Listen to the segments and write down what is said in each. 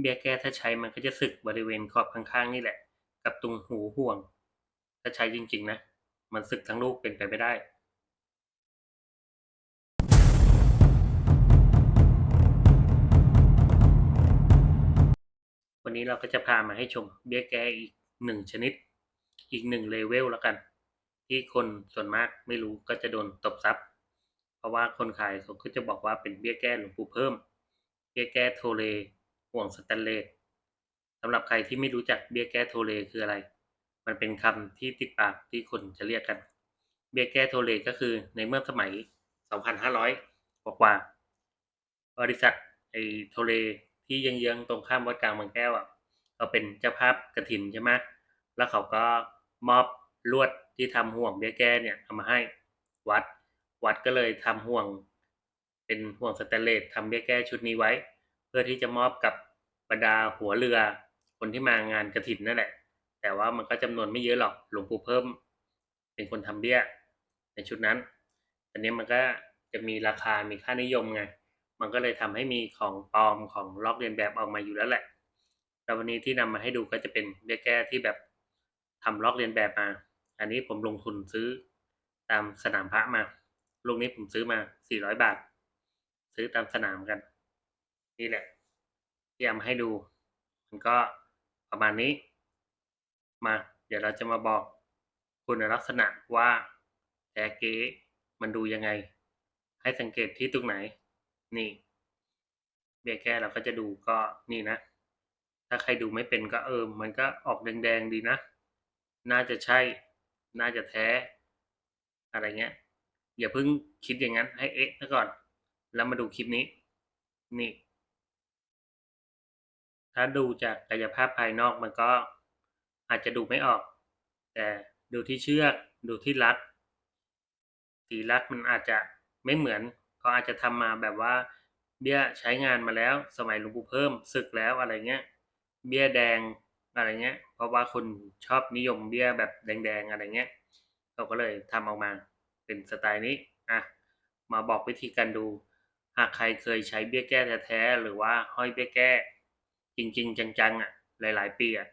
เบี้ยแก้ถ้าใช้มันก็จะสึกบริเวณขอบข้างๆนี่แหละ กับตรงหูห่วง ถ้าใช้จริงๆนะ มันสึกทั้งลูกเป็นไปไม่ได้วันนี้เราก็จะพามาให้ชมเบี้ยแก้อีกหนึ่งชนิด อีกหนึ่งเลเวลแล้วกัน ที่คนส่วนมากไม่รู้ก็จะโดนตบซับเพราะว่าคนขายเขาก็จะบอกว่าเป็นเบี้ยแก้หลวงปู่เพิ่ม เบี้ยแก้โทเล ห่วงสแตนเลสสำหรับใครที่ไม่รู้จักเบี้ยแก้โทเลคืออะไร มันเป็นคำที่ติดปากที่คนจะเรียกกัน เบี้ยแก้โทเลก็คือในเมื่อสมัย 2,500 กว่าๆบริษัทไอโทเลที่เยื้องๆตรงข้ามวัดกลางบางแก้วอะเขาเป็นเจ้าภาพกระถินใช่ไหมแล้วเขาก็มอบลวดที่ทำห่วงเบี้ยแก้เนี่ยเอามาให้วัด วัดก็เลยทำห่วง เป็นห่วงสแตนเลสทำเบี้ยแก้ชุดนี้ไว้ เพื่อที่จะมอบกับบรรดาหัวเรือ คนที่มางานกระถินนั่นแหละ แต่ว่ามันก็จำนวนไม่เยอะหรอกหลวงปู่เพิ่ม เป็นคนทำเบี้ย ในชุดนั้น อันนี้มันก็จะมีราคามีค่านิยมไง มันก็เลยทำให้มีของปลอมของลอกเลียนแบบออกมาอยู่แล้วแหละแต่วันนี้ที่นำมาให้ดูก็จะเป็นเบี้ยแก้ที่แบบทำลอกเลียนแบบมา อันนี้ผมลงทุนซื้อตามสนามพระมาลูกนี้ผมซื้อมา 400 บาท ซื้อตามสนามกัน นี่แหละที่เอามาให้ดู มันก็ประมาณนี้ มา เดี๋ยวเราจะมาบอกคุณลักษณะว่าแท้เก๊มันดูยังไง ให้สังเกตที่ตรงไหน นี่เบี้ยแก้เราก็จะดูก็นี่นะ ถ้าใครดูไม่เป็นก็เออมันก็ออกแดงๆดีนะ น่าจะใช่ น่าจะแท้ อะไรเงี้ย อย่าเพิ่งคิดอย่างนั้นให้เอ๊ะซะก่อน แล้วมาดูคลิปนี้ นี่ ถ้าดูจากกายภาพภายนอกมันก็อาจจะดูไม่ออก แต่ดูที่เชือกดูที่รัดสีรัดมันอาจจะไม่เหมือนเขาอาจจะทำมาแบบว่า เบี้ยใช้งานมาแล้ว สมัยหลวงปู่เพิ่มศึกแล้วอะไรเงี้ย เบี้ยแดงอะไรเงี้ย เพราะว่าคนชอบนิยมเบี้ยแบบแดงๆอะไรเงี้ยเขาก็เลยทำออกมาเป็นสไตล์นี้อะมาบอกวิธีการดู หากใครเคยใช้เบี้ยแก้แท้ๆหรือว่าห้อยเบี้ยแก้ จริง ๆ จังๆอะ หลาย ๆ ปีอะ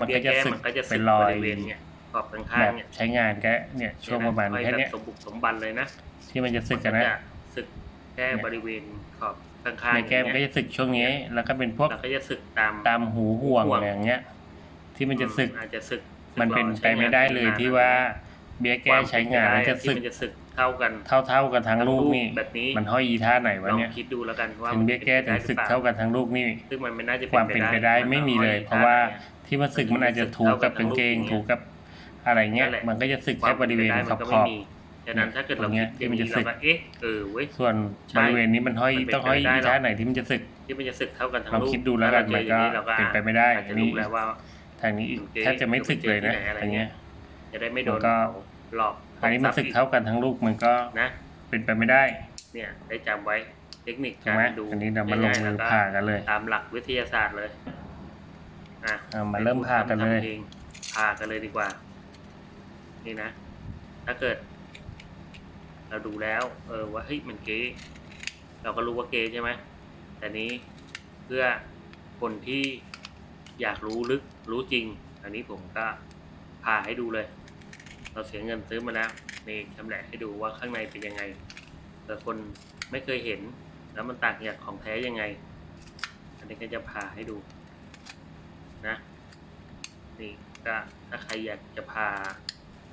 มันเบี้ก็ยจะแก้สึกมันก็จะเป็สึกนรอบยริเวณเนี่ยขอบข้างแบๆบเนี่ยใช้งานแค่เนี่ยช่วงประมาณห้อยแค่แบบเนี้ยสมบุกสมบันเลยนะที่มันจะสึกมักันก็นะจะสึกแค่บริเวณขอบข้างๆในแก้มก็อย่างเงี้ยจะสึกช่วงนี้ แล้วก็เป็นพวกแล้วก็จะสึกตาม ตามหูห่วงห่วง อะไรอย่างเงี้ย ที่มันจะสึกอาจจะสึกมันเป็นไปไม่ได้เลยที่ว่า เบี้ยแก้ใช้งานแล้วจะสึกที่มันจะสึกเท่ากัน เท่าเท่าๆกันทั้งลูกนี่แบบนี้มันห้อยอีท่าไหนลวะองเนี่ยคิดดูแล้วกันว่าถึงเบี้ยแก้ถึงสึกเท่ากันทั้งลูกนี่ซึ่งมันไม่น่าจะความเป็นไปได้ไม่มีเลย เพราะว่าที่มันสึกมันอาจจะถูกกับกางเกงถูกกับอะไรเงี้ยมันก็จะสึกควาแค่มบริเวณป็นขไปอบได้ขมันอบก็ไม่มีฉะนั้นถ้าเกิดเราตรงเนี้คิยดอย่างที่มันนี้จะสึเรากก็เอ๊ะเออเว้ยส่วนใช่บริเวณนี้มันห้อยมันเป็นต้องห้อยไปไม่ได้อีหรอกท่าไหนที่มันจะสึกที่มันจะสึกเท่ากันทั้งลองลูกคิดดูแล้วกันถ้าเราเจออย่างนี้มันก็เราก็เป็นไปไม่ได้อาจจะนี่รู้แล้วว่าทางนี้อีกโอเคแทบจะไม่สึกเลยนะเดี๋ยวไปเจอที่ไหนอะไรอันเนี้ย จะได้ไม่โดนมันก็หลอกอันนี้มันสึกเท่ากันทั้งลูกมันก็นะเป็นไปไม่ได้ เนี่ยได้จำไว้เทคนิคใช่การไหมดูอันนี้เรามาลงง่ยๆมือแวก็ผ่ากันเลย ตามหลักวิทยาศาสตร์เลยอะเอามาเริ่มผ่ากันเลยทำองผ่ากันเลยดีกว่า นี่นะ ถ้าเกิด เราดูแล้ว เออว่าเฮ้ยมันเก๊เราก็รู้ว่าเก๊ใช่ไหมแต่นี้เพื่อคนที่อยากรู้ลึกรู้จริง อันนี้ผมก็ผ่าให้ดูเลย เราเสียเงินซื้อมาแล้วนี่ชำแหละให้ดูว่าข้างในเป็นยังไงแต่คนไม่เคยเห็น แล้วมันต่างจากของแท้ยังไง อันนี้ก็จะผ่าให้ดูนะนี่ก็ถ้าใครอยากจะพา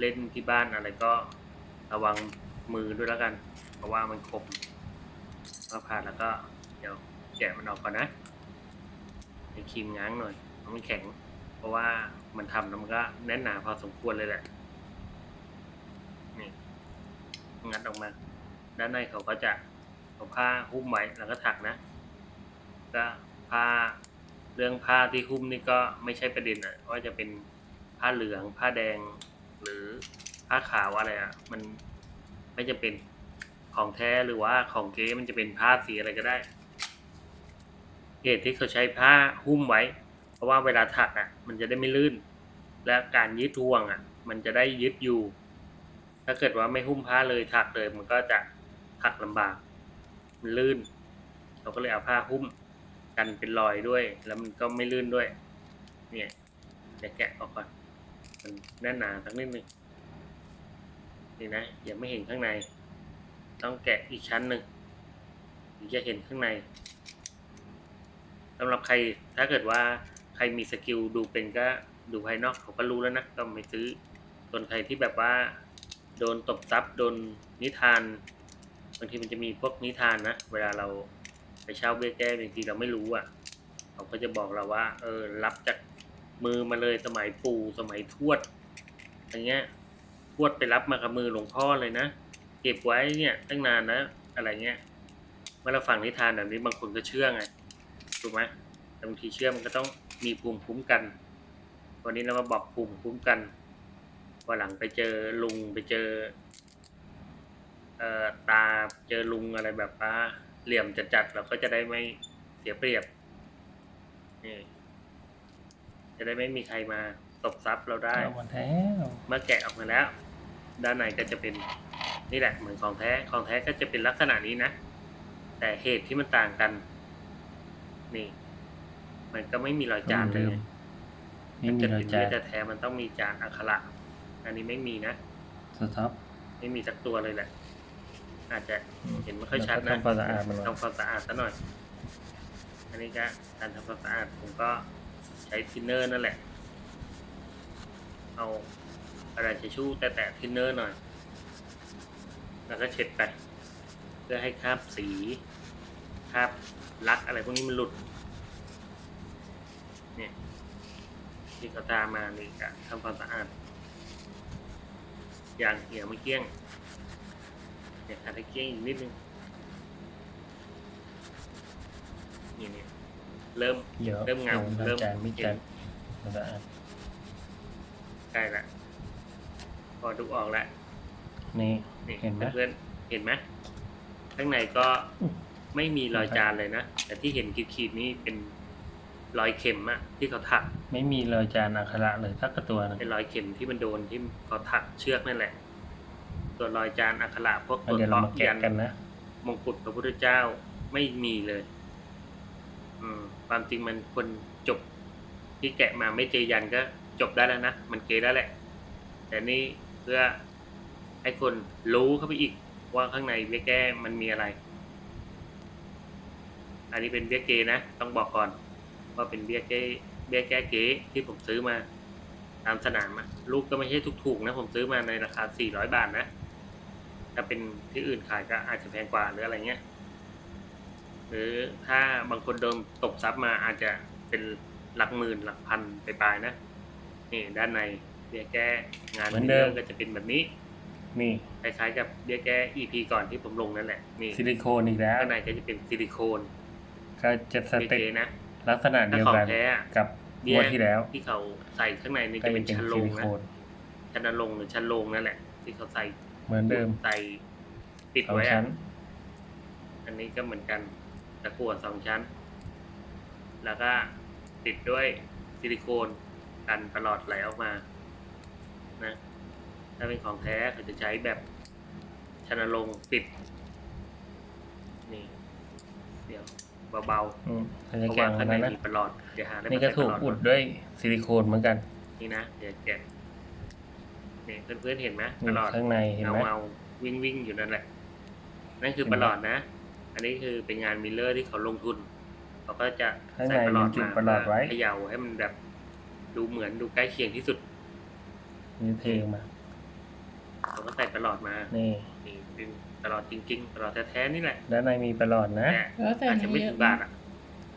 เล่นที่บ้านอะไรก็ระวังมือด้วยแล้วกัน เพราะว่ามันคมมาผ่าแล้วก็เดี๋ยวแกะมันออกก่อนนะให้ครีมง้างหน่อยมันแข็ง เพราะว่ามันทำแล้วมันก็แน่นหนาพอสมควรเลยแหละ นี่ งัดออกมา ด้านในเขาก็จะเอาผ้าหุ้มไว้แล้วก็ถักนะ ก็ผ้าเรื่องผ้าที่หุ้มนี่ก็ไม่ใช่ประเด็นอะว่าจะเป็นผ้าเหลืองผ้าแดง หรือผ้าขาวอะไรอะมันไม่จะเป็นของแท้หรือว่าของเก๊มันจะเป็นผ้าสีอะไรก็ได้เหตุที่เขาใช้ผ้าหุ้มไว้ เพราะว่าเวลาถักอะ มันจะได้ไม่ลื่น และการยึดห่วงอะ มันจะได้ยึดอยู่ ถ้าเกิดว่าไม่หุ้มผ้าเลยถักเลยมันก็จะถักลำบาก มันลื่น เราก็เลยเอาผ้าหุ้มกันเป็นรอยด้วย แล้วมันก็ไม่ลื่นด้วย เนี่ยเดี๋ยวแกะออกก่อนมันแน่นหนาสักนิดนึงนี่นะยังไม่เห็นข้างใน ต้องแกะอีกชั้นหนึ่งถึงจะเห็นข้างในสำหรับใครถ้าเกิดว่าใครมีสกิลดูเป็นก็ดูภายนอกเขาก็รู้แล้วนะก็ไม่ซื้อส่วนใครที่แบบว่า โดนตบทรัพย์โดนนิทานบางทีมันจะมีพวกนิทานนะเวลาเราไปเช่าเบี้ยแก้บางทีเราไม่รู้อะเขาก็จะบอกเราว่า เออ รับจากมือมาเลยสมัยปู่สมัยทวดอย่างเงี้ยทวดไปรับมากับมือหลวงพ่อเลยนะเก็บไว้เนี่ยตั้งนานนะอะไรเงี้ยเมื่อเราฟังนิทานแบบนี้บางคนก็เชื่อไงถูกไหมแต่บางทีเชื่อมันก็ต้องมีภูมิคุ้มกัน วันนี้เรามาบอกภูมิคุ้มกัน วันหลังไปเจอลุงไปเจอ เอ่อตาเจอลุงอะไรแบบว่าเหลี่ยมจัดๆเราก็จะได้ไม่เสียเปรียบนี่จะได้ไม่มีใครมาตบทรัพย์เราได้ เอามาแล้วเมื่อแกะออกมาแล้ว ด้านในก็จะเป็นนี่แหละเหมือนของแท้ของแท้ก็จะเป็นลักษณะนี้นะ แต่เหตุที่มันต่างกัน นี่ มันก็ไม่มีรอยจานเลย ไม่มีจะรอยเป็นจาเนื้นอแท้ๆมันต้องมีจานอักขระ อันนี้ไม่มีนะสต็อปไม่มีสักตัวเลยแหละ อาจจะอืมเห็นไม่ค่อยชัดแล้นะวก็ทำความสะอาดมันไว้ทำความสะอาดซะหน่อย อันนี้ก็การทำความสะอาดผมก็ใช้ทินเนอร์นั่นแหละ เอาอะไรเชชู่แตะๆทินเนอร์หน่อย แล้วก็เช็ดไป เพื่อให้คราบสีคราบลักอะไรพวกนี้มันหลุด เนี่ยที่เขาตามมานี่ก็ทำความสะอาด อย่างเหี่ยวไม่เกลี้ยงเนี่ยอาจจะเกลี้ยงอีกนิดนึงนี่เนี่ยเริ่มเยอะเริ่มเงาเริ่เริ่มมจานไม่จานความสะอาดใกล้ละพอดูออกแล้วนี่นี่เห็นไหมเพื่อนๆเห็นไหมข้างในก็ไม่มีรอยจานเลยนะ แต่ที่เห็นขีดๆนี้เป็น รอยเข็มอะที่เขาถักไม่มีรอยจานอักขระเลยสักกระตัวหนึงเป็นรอยเข็มที่มันโดนที่เขาถักเชือกนั่นแหละส่วนรอยจานอักขระพวกเอาตัวเดี๋ยวเราเลาะมายัแกะนกันนะมงกุฎพระพุทธเจ้าไม่มีเลย อืม ความจริงมันคนจบ ที่แกะมาไม่เจอยันก็จบได้แล้วนะมันเกได้แหละ แต่นี่เพื่อให้คนรู้เข้าไปอีก ว่าข้างในเบี้ยแก้มันมีอะไร อันนี้เป็นเบี้ยเกนะ ต้องบอกก่อน ว่าเป็นเบี้ยเก้เบี้ยแก้เก๋ที่ผมซื้อมา ตามสนามอะลูกก็ไม่ใช่ถูกๆนะ ผมซื้อมาในราคา 400 บาทนะ ถ้าเป็นที่อื่นขายก็อาจจะแพงกว่าหรืออะไรเงี้ย หรือถ้าบางคนโดนตบซับมาอาจจะเป็นหลักหมื่นหลักพันไปปลายๆนะ นี่ด้านในเบี้ยแก้งานเหมือนเดิมก็จะเป็นแบบนี้นี่คล้ายๆกับเบี้ยแก้ EP ก่อนที่ผมลงนั่นแหละนี่ซิลิโคนอีกแล้วข้างในก็จะเป็นซิลิโคนก็จะสเบี้ยเต็ปเก๋นะ ลักษณะถ้าเดียวของกันแท้อะกับเบี้งวดที่แล้ว ที่เขาใส่ข้างในนี่ก็จะยัเป็งนเป็นชั้นลซิงลินะโคนชั้นลงหรือชั้นลงนั่นแหละ ที่เขาใส่เหมือนเดิมใส่ปิดสองไว้อะชั้นอันนี้ก็เหมือนกันตะกั่วสองชั้น แล้วก็ติดด้วยซิลิโคนกันตลอดไหลออกมานะถ้าเป็นของแท้เขาจะใช้แบบชนลงค์ปิด นี่ เดี๋ยว เบาอืมเขาๆจะเพราะแกะว่ามาข้างในแล้วนะมีประหลอดเดี๋ยวหาได้นี่มาก็ใส่ถูกประหลอุดก่นด้วยซิลิโคนเหมือนกันนี่นะเดี๋ยวแกะนี่เพื่อนๆเห็นไหมปนี่ระหลอด ข้างในเห็นเงาไหม เงาวิ่งวิ่งอยู่นั่นแหละ นั่นคือเห็นไหม ประหลอดนะ อันนี้คือเป็นงานมิลเลอร์ที่เขาลงทุน เขาก็จะข้างใส่ในประหลมีอดจุดมาประหลอดไว้เขย่าให้มันแบบ ดูเหมือนดูใกล้เคียงที่สุด นี่เทมาเขา ก็ใส่ประหลอดมานี่นี่เป็นประหลอดจริงๆประหลอดแท้ๆนี่แหละด้านในมีประหลอดนะแต่แล้วแต่อาจอันจะนี้ไม่เยถึอะงบาทอะ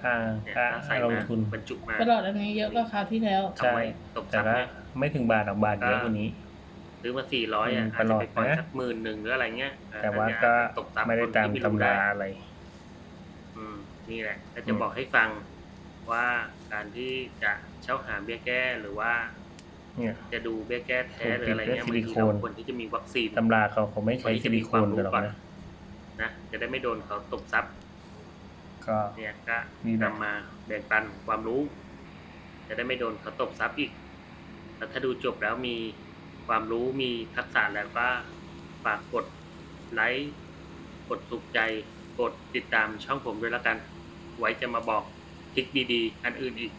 ค่าเนี่ยค่าถ้าใส่ลงมาทุนบรรจุมาตลอดอันนี้เยอะกว่าคราวที่แล้ว เอาไว้ตบแต่ซับว่าไหมไม่ถึงบาทหรอกบาทเยอะกว่านี้ ซื้อมาสี่ร้อยอะอืมอาจจะไปปล่อยประหลอดนะสักหมื่นหนึ่งหรืออะไรเงี้ยอ่แต่ว่าอันเนี้ยก็อาจจะตบซับไม่ได้คนตามที่ตำไราอะไร อืมนี่แหละก็จะอืม บอกให้ฟังว่าการที่จะเช่าหาเบี้ยแก้หรือว่า เนี่ย จะดูเบี้ยแก้แท้ถูกหรืออะไรเงี้ยติดด้วยบางทีซิลิโคนเราควรที่จะมีวัคซีนตำราเขาเขาไม่ใช้ซิลิโคนกันหรอกนะนะจะได้ไม่โดนเขาตบซับก็เนี่ยก็มีแบบนำมาแบ่งปันความรู้ จะได้ไม่โดนเขาตบซับอีกแล้วถ้าดูจบแล้วมีความรู้มีทักษะแล้วก็ฝากกดไลค์กดถูกใจกดติดตามช่องผมด้วยแล้วกัน ไว้จะมาบอกทริกดีๆ อันอื่นอีก